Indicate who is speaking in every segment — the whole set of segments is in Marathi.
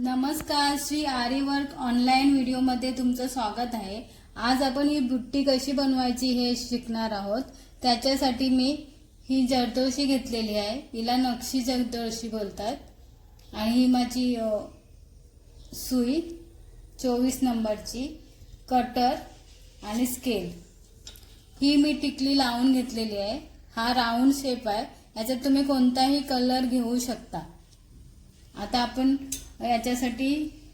Speaker 1: नमस्कार श्री आरी वर्क ऑनलाईन व्हिडिओमध्ये तुमचं स्वागत आहे. आज आपण ही बुट्टी कशी बनवायची हे शिकणार आहोत. त्याच्यासाठी मी ही जरदोशी घेतलेली आहे. हिला नक्षी जरदोशी बोलतात. आणि ही माझी सुई चोवीस नंबरची कटर आणि स्केल ही मी टिकली लावून घेतलेली आहे. हा राऊंड शेप आहे. याच्यात तुम्ही कोणताही कलर घेऊ शकता. आता आपण याच्यासाठी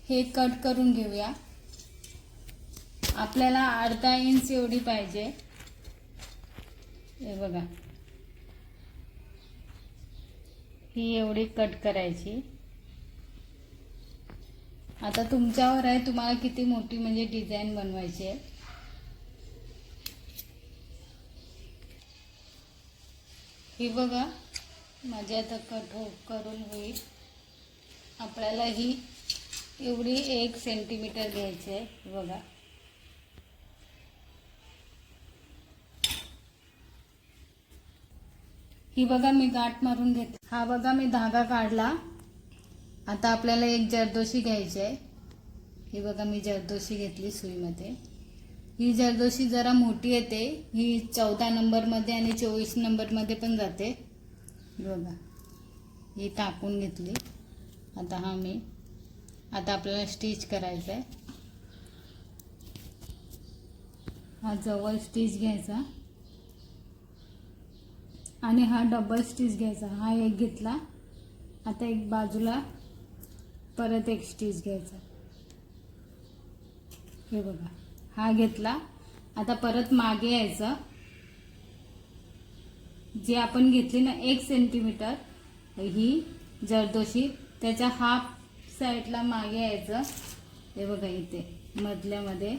Speaker 1: हे कट करून घेऊया. आपल्याला अर्धा इंच एवढी पाहिजे. हे बघा. ही एवढी कट करायची. आता तुमच्यावर आहे तुम्हाला किती मोठी म्हणजे डिझाईन बनवायची आहे. ही बघा. माझी आता कट हो करून होईल. आपल्याला ही एवढी एक सेंटीमीटर घ्यायची आहे. बघा. ही बघा मी गाठ मारून घेते. हा बघा मी धागा काढला. आता आपल्याला एक जरदोशी घ्यायची आहे. ही बघा मी जरदोशी घेतली सुईमध्ये. ही जरदोशी जरा मोठी येते. ही चौदा नंबरमध्ये आणि चोवीस नंबरमध्ये पण जाते. बघा. ही टाकून घेतली. आता हा मी आता आपल्याला स्टिच करायचं आहे हा जवळ स्टिच घ्यायचा. आणि हा डबल स्टिच घ्यायचा. हा एक घेतला आता एक बाजूला परत एक स्टिच घ्यायचा. हे बघा हा घेतला आता परत मागे यायचं. जे आपण घेतली ना एक सेंटीमीटर ही जरदोशी त्याच्या हाफ साईडला मागे यायचं. हे बघा इथे मधल्यामध्ये.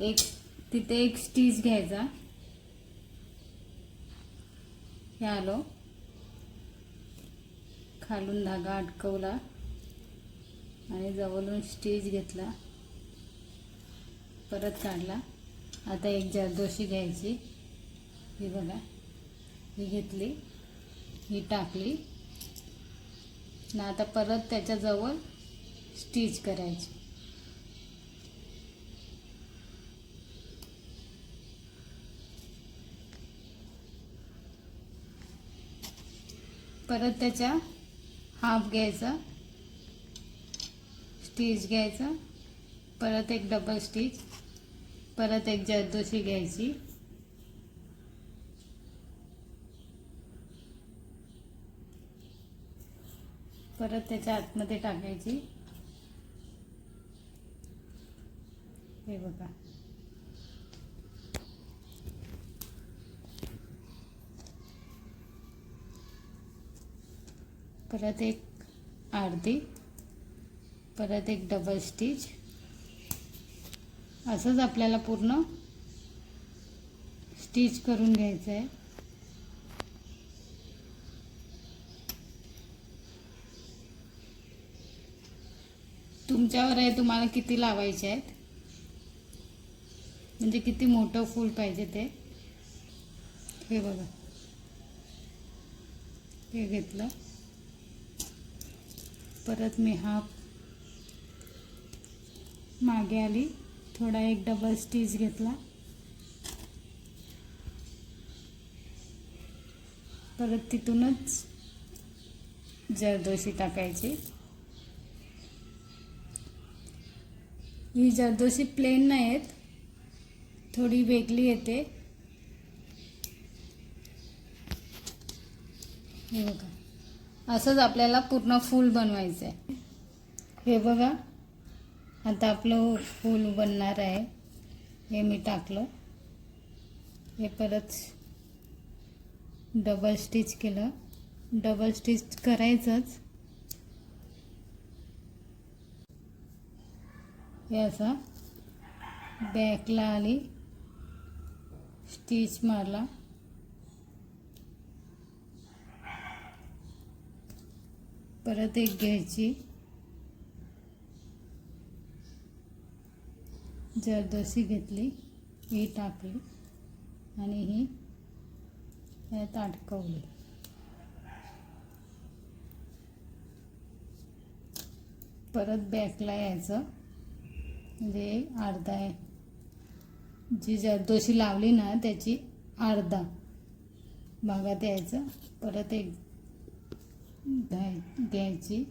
Speaker 1: एक तिथे एक स्टिच घ्यायचा. हे आलो. खालून धागा अटकवला आणि जवळून स्टिच घेतला. परत काढला. आता एक जरदोशी घ्यायची. ही बघा. ही घेतली. ही टाकली. ना आता परत त्याच्याजवळ स्टिच करायची. परत त्याच्या हाफ घ्यायचा स्टिच घ्यायचा परत एक डबल स्टिच परत एक जरदोशी घ्यायची. परत त्याच्या आतमध्ये टाकायची. हे बघा. परत एक अर्धी परत एक डबल स्टिच असंच आपल्याला पूर्ण स्टिच करून घ्यायचं आहे तुमच्यावर आहे तुम्हाला किती लावायचे आहेत? म्हणजे किती मोठं फूल पाहिजे ते? हे बघा. हे घेतलं. परत मी हा मागे आली. थोडा एक डबल स्टीच घेतला. परत तिथूनच जरदोशी टाकायची. ही जरदोशी प्लेन नाही आहेत थोडी वेगळी येते. हे बघा. असंच आपल्याला पूर्ण फूल बनवायचं आहे हे बघा. आता आपलं फूल बनणार आहे. हे मी टाकलं. हे परत डबल स्टिच केलं. डबल स्टिच करायचंच. हे असा बॅकला आली स्टिच मारला परत एक घ्यायची. जरदोशी घेतली. ही टाकली. आणि ही यात अडकवली. परत बॅकला यायचं. म्हणजे अर्धा आहे. जी जरदोशी लावली ना त्याची अर्धा. भागात यायचं परत एक घ्याय घ्यायची.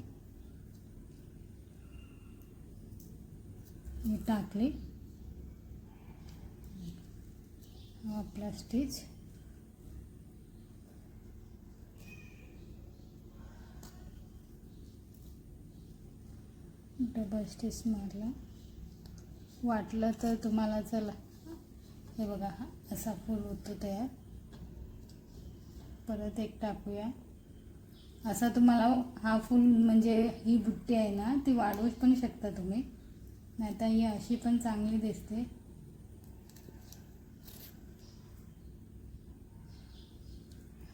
Speaker 1: मी टाकली. आपला स्टिच डबल स्टिच मारला. वाटलं तर तुम्हाला चला. हे बघा हा असा फूल होतो तयार परत एक टाकूया. असा तुम्हाला हा फूल म्हणजे ही बुट्टी आहे ना ती वाढवू पण शकता तुम्ही. नाहीतर ही अशी पण चांगली दिसते.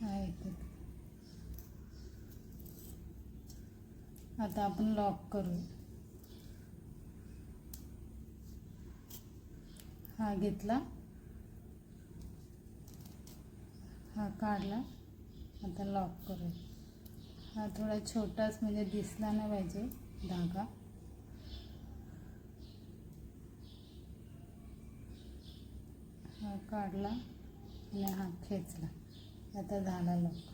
Speaker 1: हा आता आपण लॉक करू हा घेतला. हा काढला. आता लॉक करू हा थोडा छोटाच म्हणजे दिसला नाही पाहिजे धागा. हा काढला आणि हा खेचला. आता झाला लॉक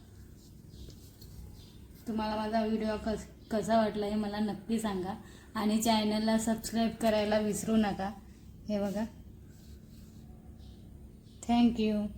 Speaker 1: तुम्हाला माझा व्हिडिओ कस कसा वाटला हे मला नक्की सांगा. आणि चॅनलला सबस्क्राईब करायला विसरू नका. हे बघा. Thank you.